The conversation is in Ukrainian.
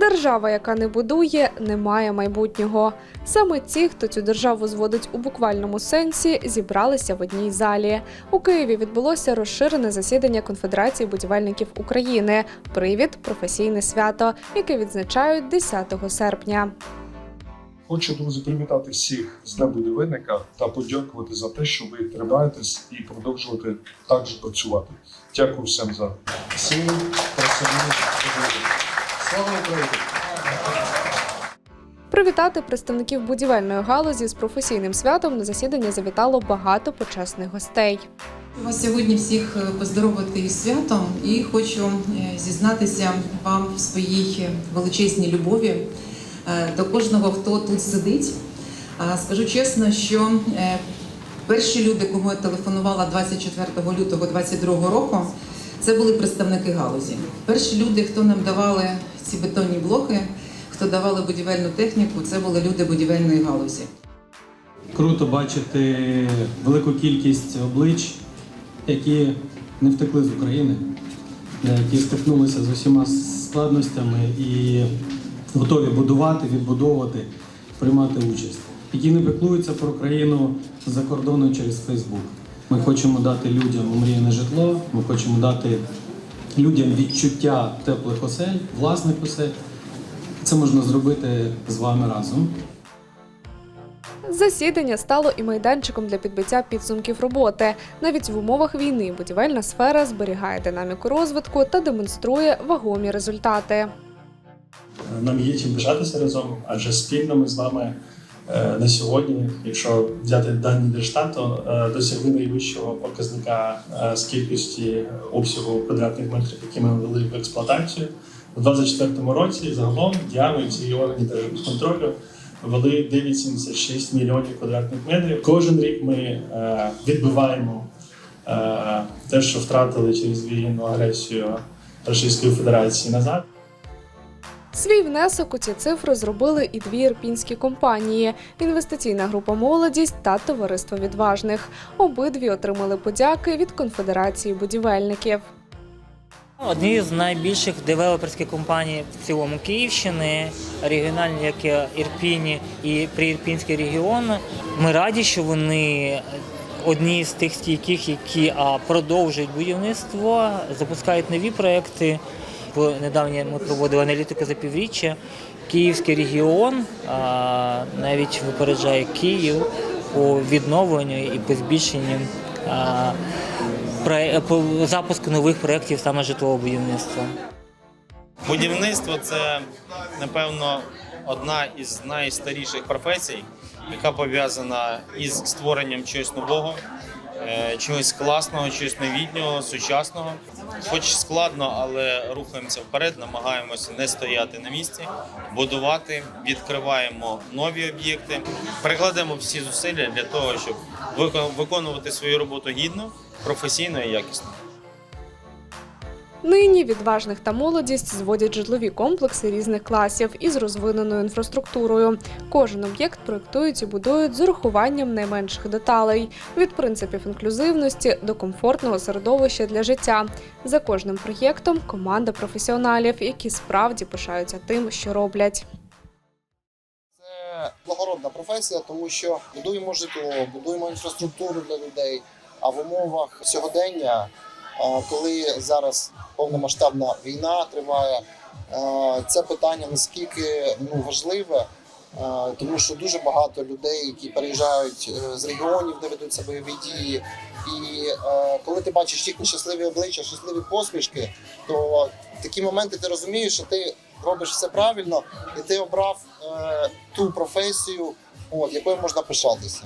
Держава, яка не будує, не має майбутнього. Саме ті, хто цю державу зводить у буквальному сенсі, зібралися в одній залі. У Києві відбулося розширене засідання Конфедерації будівельників України. Привід професійне свято, яке відзначають 10 серпня. Хочу, друзі, привітати всіх з Днем будівельника та подякувати за те, що ви тримаєтесь і продовжуєте так працювати. Дякую всім за силу, працювання. Слава Україні! Привітати представників будівельної галузі з професійним святом на засідання завітало багато почесних гостей. Вас сьогодні всіх е, поздоровити із святом і хочу е, зізнатися вам в своїй величезній любові е, до кожного, хто тут сидить. А Скажу чесно, що перші люди, кому я телефонувала 24 лютого 2022 року, це були представники галузі. Перші люди, хто нам давали ці бетонні блоки, хто давали будівельну техніку, це були люди будівельної галузі. Круто бачити велику кількість облич, які не втекли з України, які стикнулися з усіма складностями і готові будувати, відбудовувати, приймати участь, які не піклуються про країну за кордоном через Фейсбук. Ми хочемо дати людям омріяне житло, ми хочемо дати людям відчуття теплих осель, власних осель. Це можна зробити з вами разом. Засідання стало і майданчиком для підбиття підсумків роботи. Навіть в умовах війни будівельна сфера зберігає динаміку розвитку та демонструє вагомі результати. Нам є чим пишатися разом, адже спільно ми з вами на сьогодні, якщо взяти дані Держстату, е, досягли найвищого показника е, з кількості обсягу квадратних метрів, які ми ввели в експлуатацію. У 2024 році загалом діями і всі органи держконтролю ввели 9,76 мільйонів квадратних метрів. Кожен рік ми е, відбиваємо е, те, що втратили через війну агресію Російської Федерації назад. Свій внесок у ці цифри зробили і дві ірпінські компанії: інвестиційна група Молодість та товариство відважних. Обидві отримали подяки від Конфедерації будівельників. Одні з найбільших девелоперських компаній в цілому Київщини, регіональні, як Ірпіні і Приірпінський регіон. Ми раді, що вони одні з тих стійких, які продовжують будівництво, запускають нові проекти. Недавно ми проводили аналітику за півріччя. Київський регіон а, навіть випереджає Київ у відновленні і по збільшенні а, проє- по запуску нових проєктів саме житлового будівництва. Будівництво це, напевно, одна із найстаріших професій, яка пов'язана із створенням чогось нового, чогось класного, чогось новітнього, сучасного. Хоч складно, але рухаємося вперед, намагаємося не стояти на місці, будувати, відкриваємо нові об'єкти, прикладемо всі зусилля для того, щоб викон- виконувати свою роботу гідно, професійно і якісно. Нині відважних та молодість зводять житлові комплекси різних класів із розвиненою інфраструктурою. Кожен об'єкт проектують і будують з урахуванням найменших деталей від принципів інклюзивності до комфортного середовища для життя. За кожним проєктом команда професіоналів, які справді пишаються тим, що роблять. Це благородна професія, тому що будуємо житло, будуємо інфраструктуру для людей. А в умовах сьогодення, коли зараз повномасштабна війна триває, це питання наскільки ну, важливе, тому що дуже багато людей, які переїжджають е, з регіонів, де ведуться бойові дії. І е, коли ти бачиш їхні щасливі обличчя, щасливі посмішки, то такі моменти ти розумієш, що ти робиш все правильно, і ти обрав е, ту професію, якою можна пишатися.